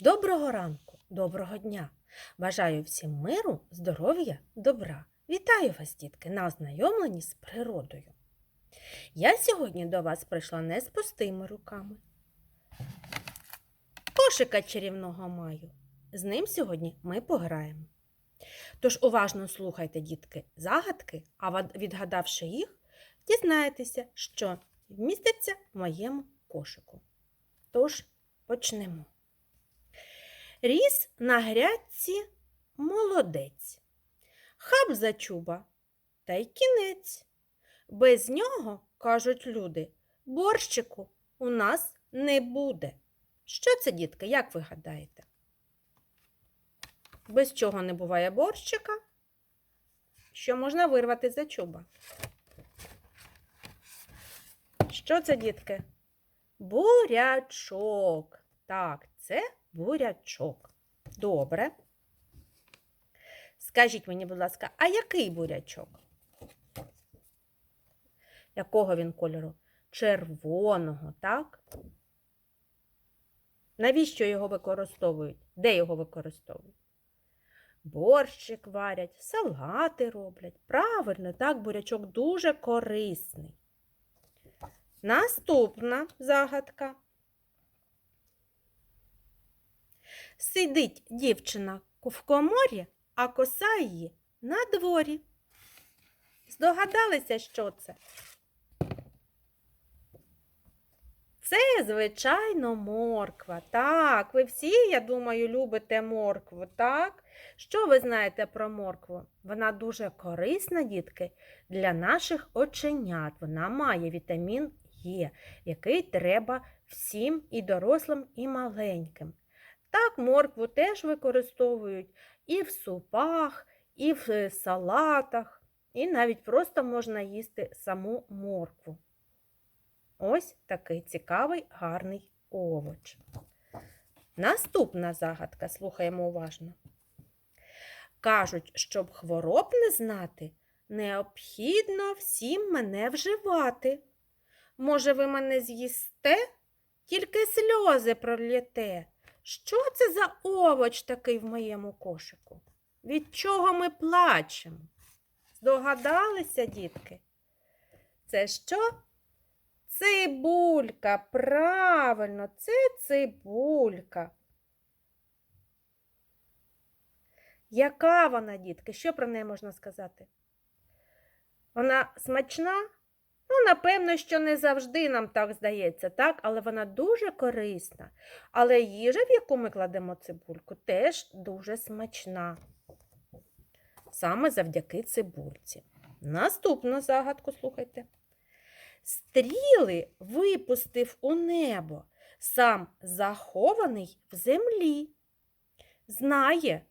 Доброго ранку, доброго дня! Бажаю всім миру, здоров'я, добра. Вітаю вас, дітки, на ознайомленні з природою. Я сьогодні до вас прийшла не з пустими руками. Кошика чарівного маю. З ним сьогодні ми пограємо. Тож уважно слухайте, дітки, загадки, а відгадавши їх, дізнаєтеся, що вміститься в моєму кошику. Тож почнемо. Ріс на грядці молодець. Хаб за чуба, та й кінець. Без нього, кажуть люди, борщику у нас не буде. Що це, дітки, як ви гадаєте? Без чого не буває борщика? Що можна вирвати за чуба? Що це, дітки? Бурячок. Так, це бурячок. Добре. Скажіть мені, будь ласка, а який бурячок? Якого він кольору? Червоного, так? Навіщо його використовують? Де його використовують? Борщик варять, салати роблять. Правильно, так, бурячок дуже корисний. Наступна загадка. Сидить дівчина в коморі, а коса її на дворі. Здогадалися, що це? Це, звичайно, морква. Так, ви всі, я думаю, любите моркву, так? Що ви знаєте про моркву? Вона дуже корисна, дітки, для наших оченят. Вона має вітамін Е, який треба всім і дорослим, і маленьким. Так, моркву теж використовують і в супах, і в е, салатах, і навіть просто можна їсти саму моркву. Ось такий цікавий, гарний овоч. Наступна загадка, слухаємо уважно. Кажуть, щоб хвороб не знати, необхідно всім мене вживати. Може, ви мене з'їсте, тільки сльози пролєте. Що це за овоч такий в моєму кошику? Від чого ми плачемо? Здогадалися, дітки? Це що? Цибулька, правильно, це цибулька. Яка вона, дітки? Що про неї можна сказати? Вона смачна? Ну, напевно, що не завжди нам так здається, так? але вона дуже корисна. Але їжа, в яку ми кладемо цибульку, теж дуже смачна. Саме завдяки цибульці. Наступну загадку слухайте. Стріли випустив у небо, сам захований в землі. Знає,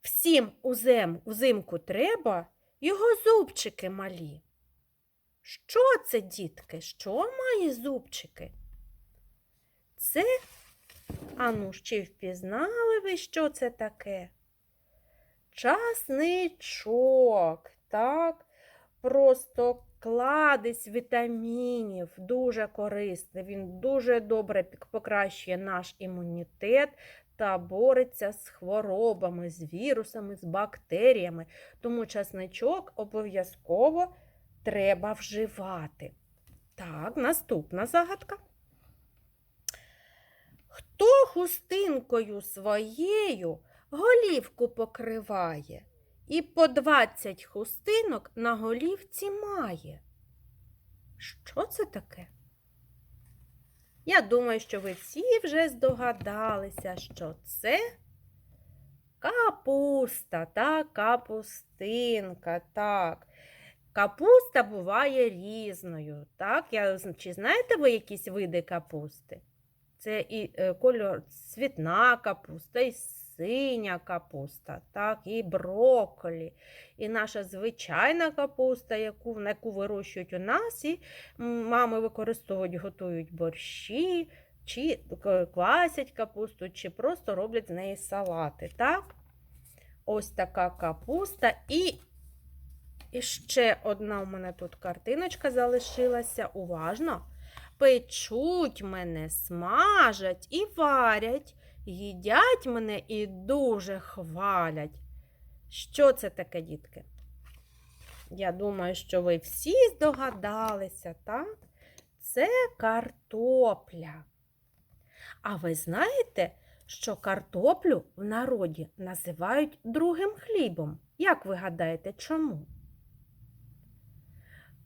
всім узимку треба його зубчики малі. Що це, дітки? Що має зубчики? Це, ану, чи впізнали ви, що це таке? Часничок, так? Просто кладезь вітамінів, дуже корисний. Він дуже добре покращує наш імунітет та бореться з хворобами, з вірусами, з бактеріями. Тому часничок обов'язково треба вживати. Так, наступна загадка. Хто хустинкою своєю голівку покриває і по 20 хустинок на голівці має? Що це таке? Я думаю, що ви всі вже здогадалися, що це капуста, так, капустинка, так. Капуста буває різною. Так? Я, чи знаєте ви якісь види капусти? Це і е, кольор цвітна капуста, і синя капуста, так? і брокколі, і наша звичайна капуста, яку, на яку вирощують у нас, і мами використовують, готують борщі, чи квасять капусту, чи просто роблять з неї салати. Так? Ось така капуста. І і ще одна у мене тут картиночка залишилася. Уважно. печуть мене, смажать і варять, їдять мене і дуже хвалять. Що це таке, дітки? Я думаю, що ви всі здогадалися, так? Це картопля. А ви знаєте, що картоплю в народі називають другим хлібом? Як ви гадаєте, чому?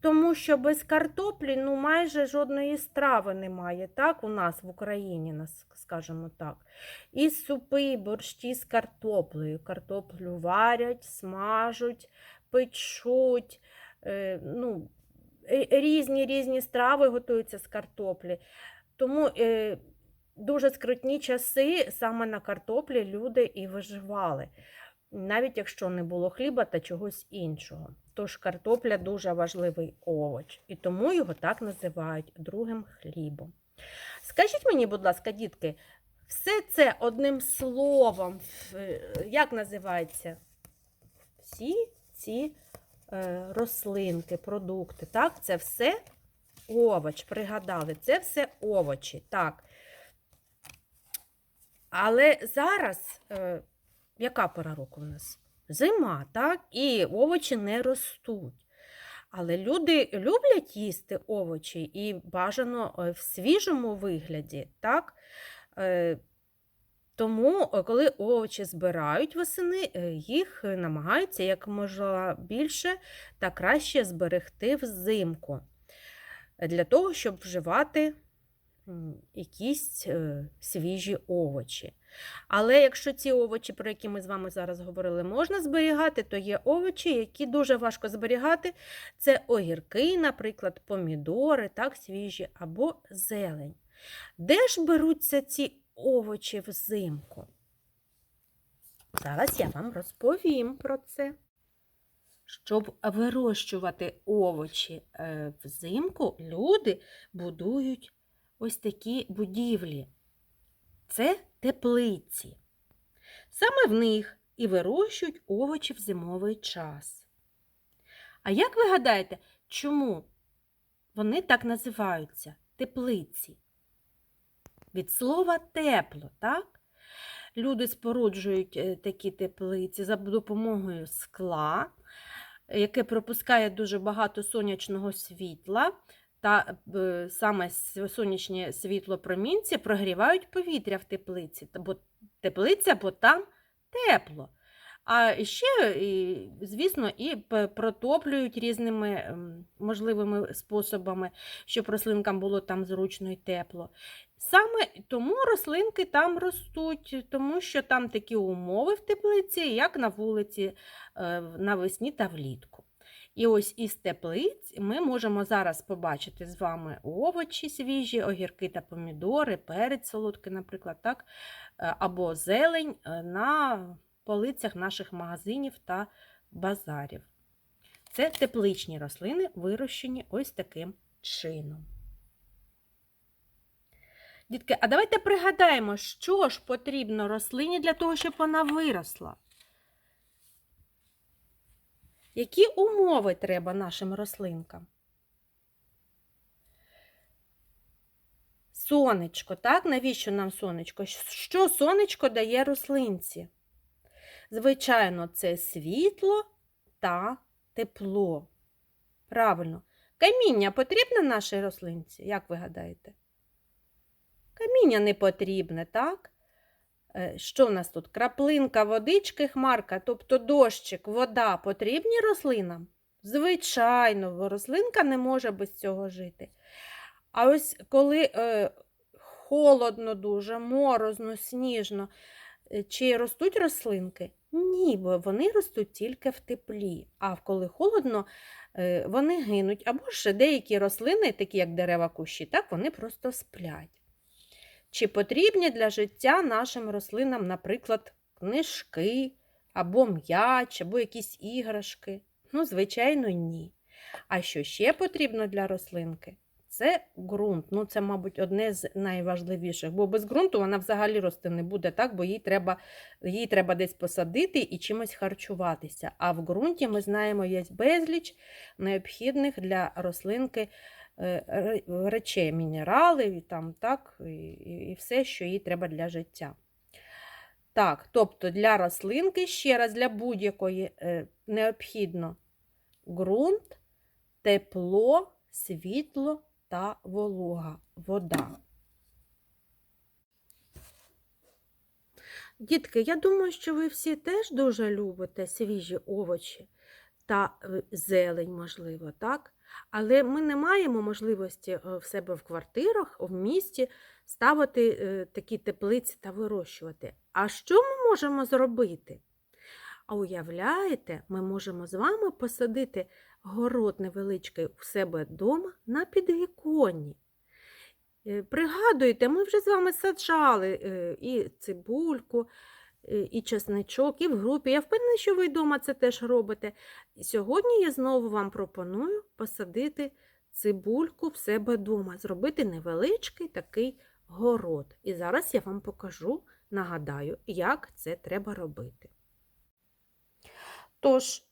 Тому що без картоплі ну, майже жодної страви немає, так, у нас в Україні, скажімо так. І супи, борщі з картоплею. Картоплю варять, смажуть, печуть. Е, ну, е, різні різні страви готуються з картоплі. Тому е, дуже скрутні часи саме на картоплі люди і виживали, навіть якщо не було хліба та чогось іншого. Тож картопля дуже важливий овоч, і тому його так називають другим хлібом. Скажіть мені, будь ласка, дітки, все це одним словом, е, як називається? Всі ці е, рослинки, продукти, так? Це все овоч, пригадали, це все овочі, так. Але зараз е, яка пора року в нас? Зима, так? І овочі не ростуть. Але люди люблять їсти овочі і бажано е, в свіжому вигляді, так? Е, Тому, е, коли овочі збирають восени, їх намагаються як можна більше та краще зберегти взимку, для того, щоб вживати якісь свіжі овочі. Але якщо ці овочі, про які ми з вами зараз говорили, можна зберігати, то є овочі, які дуже важко зберігати. Це огірки, наприклад, помідори, так, свіжі або зелень. Де ж беруться ці овочі взимку? Зараз я вам розповім про це. Щоб вирощувати овочі е, взимку, люди будують ось такі будівлі. Це теплиці. Саме в них і вирощують овочі в зимовий час. А як ви гадаєте, чому вони так називаються теплиці? Від слова тепло, так? Люди споруджують е, такі теплиці за допомогою скла, яке пропускає дуже багато сонячного світла, та саме сонячні світлопромінці прогрівають повітря в теплиці, бо теплиця, бо там тепло. А ще, звісно, і протоплюють різними можливими способами, щоб рослинкам було там зручно і тепло. Саме тому рослинки там ростуть, тому що там такі умови в теплиці, як на вулиці е, навесні та влітку. І ось із теплиць ми можемо зараз побачити з вами овочі свіжі, огірки та помідори, перець солодкий, наприклад, так, е, або зелень е, на полицях наших магазинів та базарів. Це тепличні рослини, вирощені ось таким чином. Дітки, а давайте пригадаємо, що ж потрібно рослині для того, щоб вона виросла. Які умови треба нашим рослинкам? Сонечко, так? Навіщо нам сонечко? Що сонечко дає рослинці? Звичайно, це світло та тепло. Правильно. Каміння потрібне нашій рослинці, як ви гадаєте? Каміння не потрібне, так? Е, Що в нас тут? Краплинка, водички, хмарка, тобто дощик, вода потрібні рослинам? Звичайно, рослинка не може без цього жити. А ось коли е, холодно дуже, морозно, сніжно, е, чи ростуть рослинки? Ні, бо вони ростуть тільки в теплі. А коли холодно, е, вони гинуть. Або ж деякі рослини, такі як дерева кущі, так, вони просто сплять. Чи потрібні для життя нашим рослинам, наприклад, книжки, або м'яч, або якісь іграшки? Ну, звичайно, ні. А що ще потрібно для рослинки? Це ґрунт. Ну, це, мабуть, одне з найважливіших, бо без ґрунту вона взагалі рости не буде, так? бо їй треба, їй треба десь посадити і чимось харчуватися. А в ґрунті ми знаємо, є безліч необхідних для рослинки речей, мінерали, і там, так, і, і і все, що їй треба для життя. Так, тобто для рослинки, ще раз, для будь-якої е, необхідно ґрунт, тепло, світло та волога, вода. Дітки, я думаю, що ви всі теж дуже любите свіжі овочі та е, зелень, можливо, так? Але ми не маємо можливості е, в себе в квартирах, в місті ставити е, такі теплиці та вирощувати. А що ми можемо зробити? А уявляєте, ми можемо з вами посадити город невеличкий у себе вдома на підвіконні. Е, Пригадуйте, ми вже з вами саджали і цибульку, і чесничок, і в групі. Я впевнена, що ви вдома це теж робите. Сьогодні я знову вам пропоную посадити цибульку в себе вдома, зробити невеличкий такий город. І зараз я вам покажу, нагадаю, як це треба робити. Тож,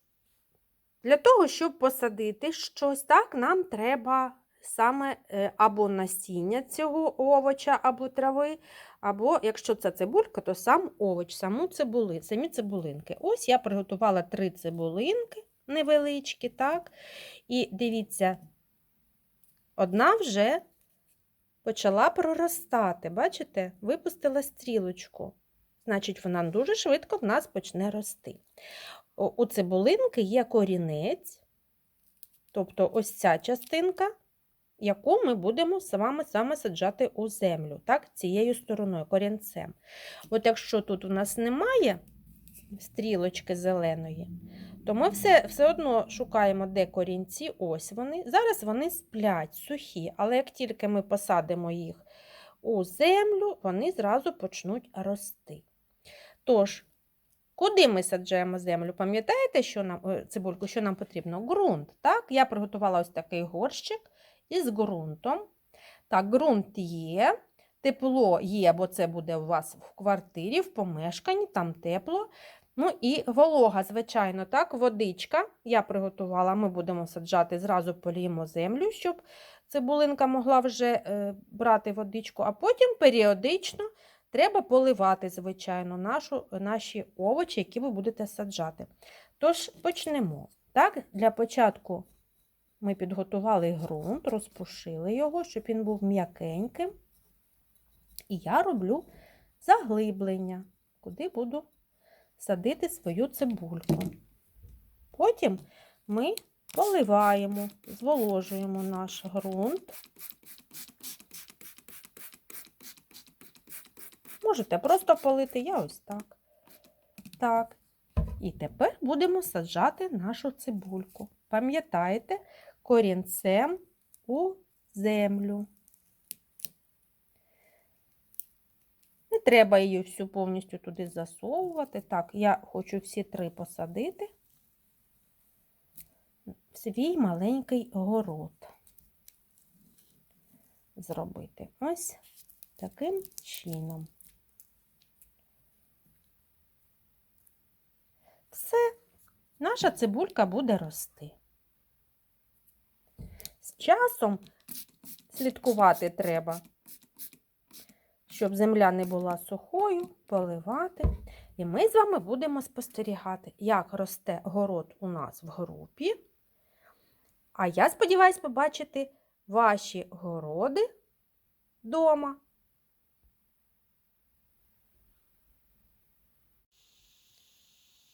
для того, щоб посадити щось, так, нам треба саме е, або насіння цього овоча, або трави, або, якщо це цибулька, то сам овоч, саму цибули, самі цибулинки. Ось я приготувала три цибулинки невеличкі, так? І дивіться, одна вже почала проростати. Бачите? Випустила стрілочку. Значить, вона дуже швидко в нас почне рости. У цибулинки є корінець, тобто ось ця частинка, яку ми будемо з вами саме саджати у землю, так, цією стороною, корінцем. От якщо тут у нас немає стрілочки зеленої, то ми все, все одно шукаємо, де корінці, ось вони. Зараз вони сплять, сухі, але як тільки ми посадимо їх у землю, вони зразу почнуть рости. Тож, Куди ми саджаємо землю? Пам'ятаєте, що нам, е, цибульку, що нам потрібно? Ґрунт. Так? Я приготувала ось такий горщик із ґрунтом. Так, ґрунт є, тепло є, бо це буде у вас в квартирі, в помешканні, там тепло. Ну і волога, звичайно, так, водичка. Я приготувала, ми будемо саджати, зразу поліємо землю, щоб цибулинка могла вже е, брати водичку, а потім періодично Треба поливати, звичайно, нашу, наші овочі, які ви будете саджати. Тож почнемо. Так, Для початку ми підготували ґрунт, розпушили його, щоб він був м'якеньким. І я роблю заглиблення, куди буду садити свою цибульку. Потім ми поливаємо, зволожуємо наш ґрунт. Можете просто полити, я ось так. Так. І тепер будемо саджати нашу цибульку. Пам'ятаєте, корінцем у землю. Не треба її всю повністю туди засовувати. Так, я хочу всі три посадити в свій маленький город. Зробити ось таким чином. Все, наша цибулька буде рости. З часом слідкувати треба, щоб земля не була сухою, поливати. І ми з вами будемо спостерігати, як росте город у нас в групі. А я сподіваюся побачити ваші городи вдома.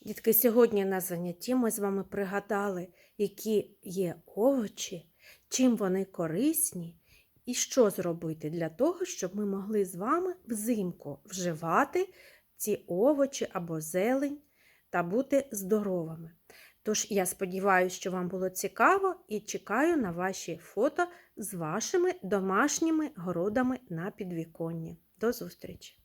Дітки, сьогодні на занятті ми з вами пригадали, які є овочі, чим вони корисні і що зробити для того, щоб ми могли з вами взимку вживати ці овочі або зелень та бути здоровими. Тож я сподіваюся, що вам було цікаво і чекаю на ваші фото з вашими домашніми городами на підвіконні. До зустрічі!